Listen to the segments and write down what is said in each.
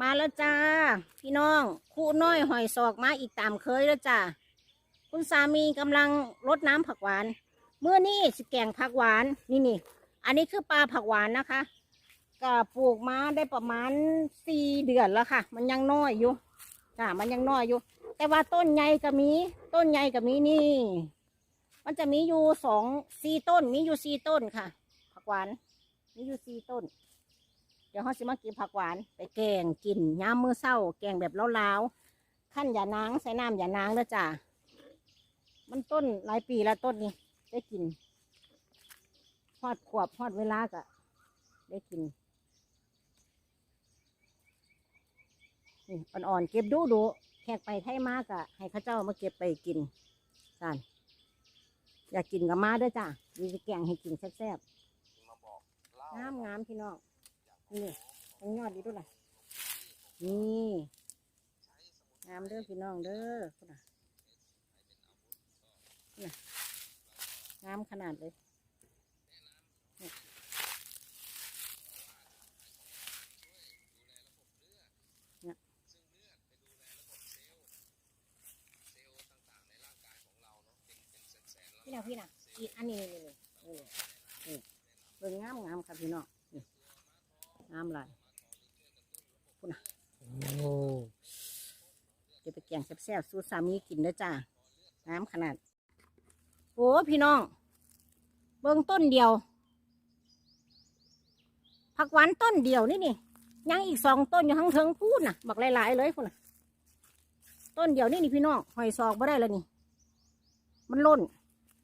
มาแล้วจ้า พี่น้องคู่น้อยหอยศอกมาอีกตามเคยแล้วจ้าคุณสามีกำลังรดน้ำผักหวาน เมื่อนี่สิแกงผักหวานนี่นี่อันนี้คือปลาผักหวานนะคะก็ปลูกมาได้ประมาณสี่เดือนแล้วค่ะ มันยังน้อยอยู่จ้ามันยังน้อยอยู่ แต่ว่าต้นใหญ่ก็มี ต้นใหญ่ก็มีนี่ มันจะมีอยู่สองสี่ต้น มีอยู่สี่ต้นค่ะ ผักหวานมีอยู่สี่ต้น ดี๋ยวเขาสิมากินผักหวาน ไปแกงกินย้ำมือเศร้า แกงแบบเล้าวๆขั้นอย่านางใส่น้ำอย่านางนะจ้ะมันต้นหลายปีแล้วต้นนี้ได้กินฮอดขวบฮอดเวลากะได้กินนี่อ่อนๆเก็บดูดูแขกไปไทยมากอะให้เข้าเจ้ามาเก็บไปกินจ้านอยากกินกับมาเด้วยจ้ะดีจะแกงให้กินแซ่บๆงามงามๆพี่น้อง นี่ทั้งยอดดีด้วยล่ะ นี่งามเด้อพี่น้องเด้อพุ่นน่ะนี่งามขนาดเลยนี่เนี่ยพี่น่ะพี่น่ะอีอันนี้นี่นี่นี่เบิ่งงามงามครับพี่น้อง น้ำลายพุ่นนะโอ้จะไปแกงแซ่บๆสูตรสามีกินเด้อจ้าน้ำขนาดโอ้พี่น้อง เบิ่งต้นเดียว ผักหวานต้นเดียวนี่นี่ยังอีกสองต้นอยู่ข้างเทิงพูดน่ะ บักหลายๆเลยพุ่นน่ะ ต้นเดียวนี่นี่พี่น้องหอยซอกไม่ได้แล้วนี่ มันล่น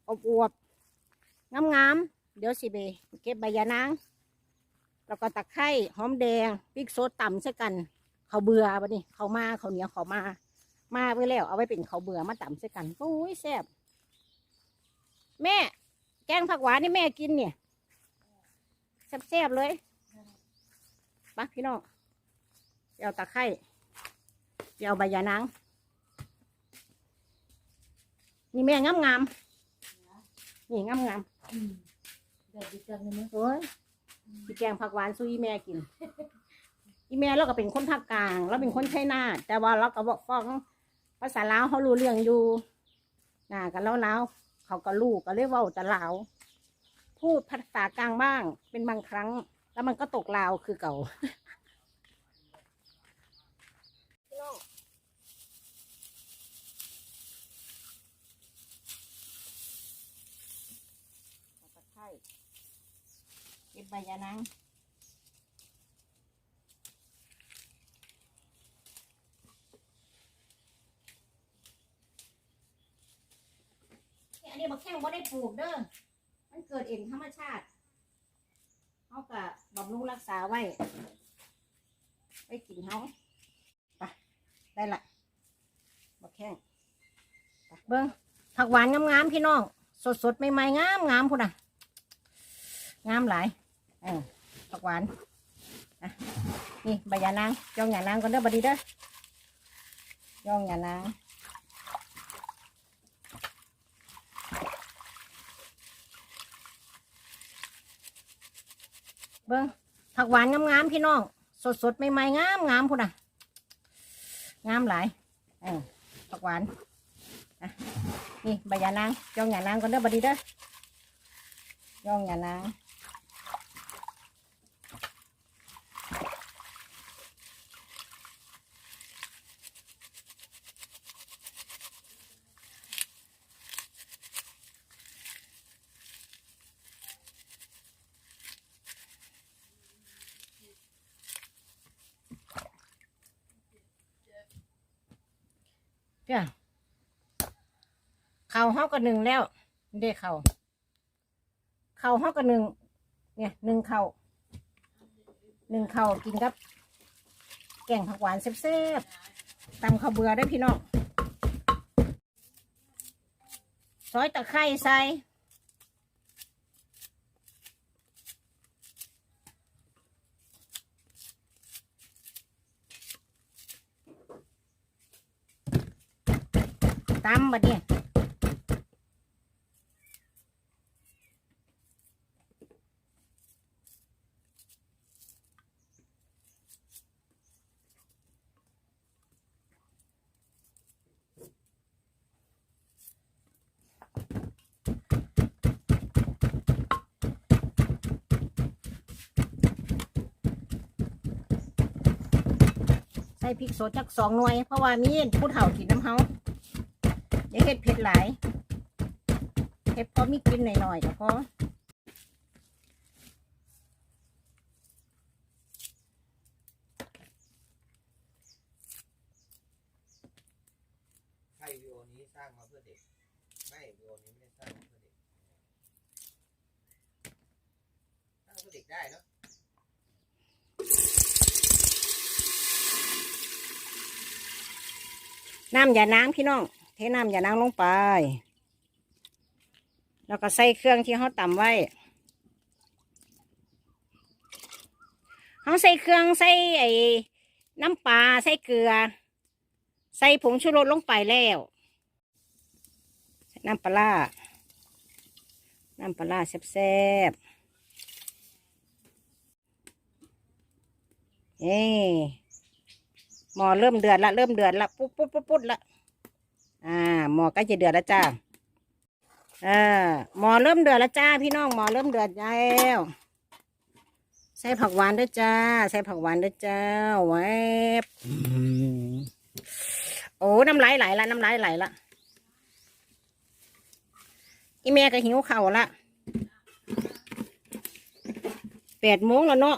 อบอวบๆงามๆเดี๋ยวสิเบเก็บใบยานาง แล้วก็ตะไคร้หอมแดงพริกโซดต่ำใส่กันเขาวเบื่อปะนี่เขาวมาเขาวเหนียวเขาวมา มาไว้แล้ว เอาไว้เป็นเขาวเบื่อมาต่ำใส่กันโอ้ยแซ่บแม่ แกงผักหวานนี่แม่กินเนี่ยแซ่บๆเลยไปะพี่น้องไปเอาตะไคร้ไปเอาใบยานางนี่แม่งามงามๆนี่งามงามเดี๋ยวดีจังเลยมั้ยๆโอ้ย พี่แกงผักหวานซุยแม่กิน อีแม่เราก็เป็นคนภาคกลาง เราเป็นคนชัยนาทแต่ว่าเราก็บอกฟ้องภาษาลาวเขารู้เรื่องอยู่น่ากันแล้วลาวเขาก็รู้ก็เรียกว่าจะลาวพูดภาษากลางบ้างเป็นบางครั้ง แล้วมันก็ตกลาวคือเก่าพี่น้องเอาตะไคร้เก็บ ใบยะนางอันนี้บักแข้งบ่ได้ปลูกเด้อ มันเกิดเองธรรมชาติเขากะบำรุงรักษาไว้ไปกินเขาไปได้ละบักแข้งเบิ้งผักหวานงามๆพี่น้อง สดๆใหม่ๆงามๆพุ่นน่ะ งามหลาย เออผักหวานอะนี่ใบยานางย่องยานางก่อนเด้อบัดนี้เด้อย่องยานางเบิ้งผักหวานงามๆพี่น้องสดๆใหม่ๆงามงามพุ่นน่ะงามหลายเออผักหวานอะนี่ใบยานางย่องยานางก่อนเด้อบัดนี้เด้อย่องยานาง ข่าห้ากับหนึ่งแล้วเด็กเข่าเข่าห้ากับหนึ่งเนี่ยหนึ่งเข่าหนึ่งเข่ากินกับ แกงผักหวานแซ่บๆตำข้าวเบื่อได้พี่น้องซอยตะไคร้ใส่ตำบัดเนี่ย ใส่พริกสดจักสองหน่วย เพราะว่ามีผู้เฒ่ากินน้ำเฮาอย่าเฮ็ดเผ็ดหลายเฮ็ดพอมีกินหน่อยๆก็พอใช่วิโอนี้สร้างมาเพื่อเด็ก ไม่วิโอนี้ไม่ได้สร้างมาเพื่อเด็ก สร้างเพื่อเด็กได้เนอะ น้ำอย่านางพี่น้อง เทน้ำอย่านางลงไป แล้วก็ใส่เครื่องที่เขาตำไว้เขาใส่เครื่องใส่ไอ้น้ำปลาใส่เกลือ ใส่ผงชูรสลงไปแล้วน้ำปลาน้ำปลาแซ่บๆเอ้ หมอเริ่มเดือดละเริ่มเดือดละปุ๊บปุ๊บปุ๊บปุ๊บละอ่าหมอใกล้จะเดือดแล้วจ้าเออหมอเริ่มเดือดแล้วจ้า พี่น้องหมอเริ่มเดือดแล้วใส่ผักหวานด้วยจ้า ใส่ผักหวานด้วยจ้าแวบโอ้น้ำลายไหลละน้ำลายไหลละอีแม่ก็หิวเข่าละแปดโมงแล้วเนาะ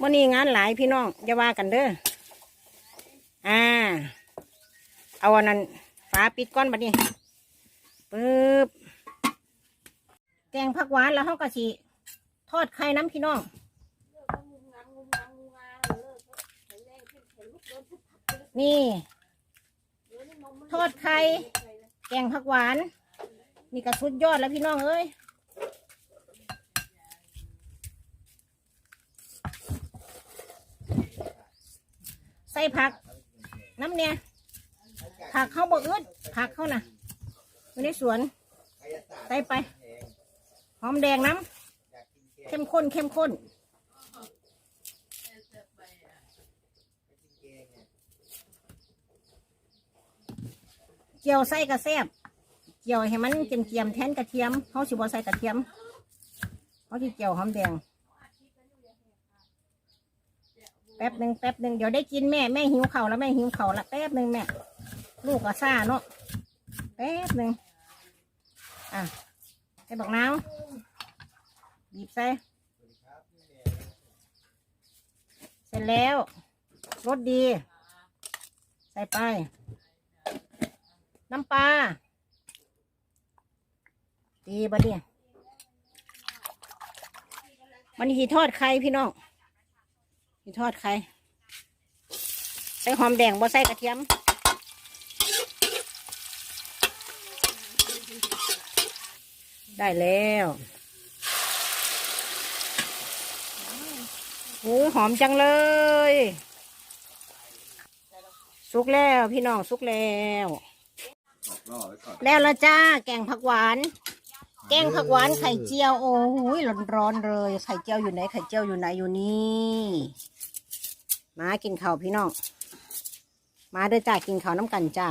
วันนี้งานหลายพี่น้องอย่าว่ากันเด้อ อ่า เอาอันนั้นฝาปิดก้อนบัดนี้ปึ๊บแกงผักหวานแล้วเขาก็สิทอดไข่น้ำพี่น้องนี่ ทอดไข่แกงผักหวาน นี่ก็สุดยอดแล้วพี่น้องเอ้ยใส่ผัก น้ำเนี่ยผักเข้าบกอึดผักเข้าน่ะอยู่ในสวนกายศาสตร์ใส่ไปแพงหอมแดงน้อยากกินเกำเข้มข้นเข้มข้นไปกินเกงเนี่ยเจียวใส่กระแซบเจียวให้มันเจียมๆแทนกระเทียมเขาสิบ่ใส่กระเทียมเขาสิเจียวหอมแดง แป๊บหนึ่งแป๊บหนึ่งเดี๋ยวได้กินแม่แม่หิวเข่าแล้วแม่หิวเข่าละแป๊บหนึ่งแม่ ลูกก็ซ่าเนาะแป๊บหนึ่งอะให้บอกน้ำบีบใส่สวัสดีครับพี่เมย์เสร็จแล้วรสดี ใส่ไป น้ำปลาดีบะเนี่ยมันหีทอดไข่พี่น้อง หีทอดไข่ใส่หอมแดงบ่ใส่กระเทียมได้แล้วโอ้หอมจังเลย สุกแล้วพี่น้องสุกแล้วรอไว้ก่อนแล้วละจ้า แกงผักหวาน แกงผักหวานไข่เจียว โอ้ยร้อนๆเลย ไข่เจียวอยู่ไหน ไข่เจียวอยู่ไหนอยู่นี่ มากินข้าวพี่น้อง มาเด้อจ้ากินข้าวน้ำกันจ้า